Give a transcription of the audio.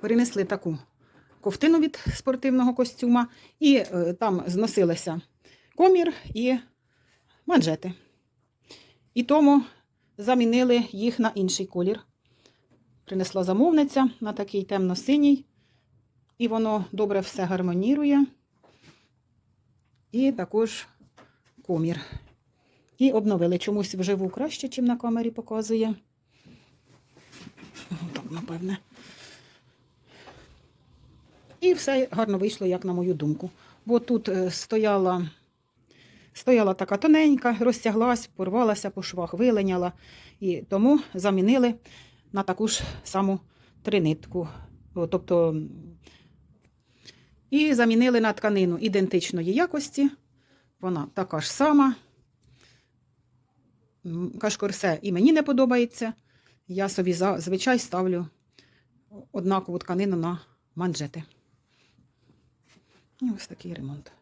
перенесли таку ковтину від спортивного костюма, і е, там зносилися комір і манжети. І тому замінили їх на інший колір. Принесла замовниця на такий темно-синій, і воно добре все гармонірує. І також комір. І обновили чомусь вживу краще, ніж на камері показує. Так, напевне. І все гарно вийшло, як на мою думку. Бо тут е, стояла, стояла така тоненька, розтяглась, порвалася по швах, виленяла. І тому замінили на таку ж саму тринитку. Тобто, і замінили на тканину ідентичної якості. Вона така ж сама. Кашкорсе і мені не подобається. Я собі зазвичай ставлю однакову тканину на манжети. І ось такий ремонт.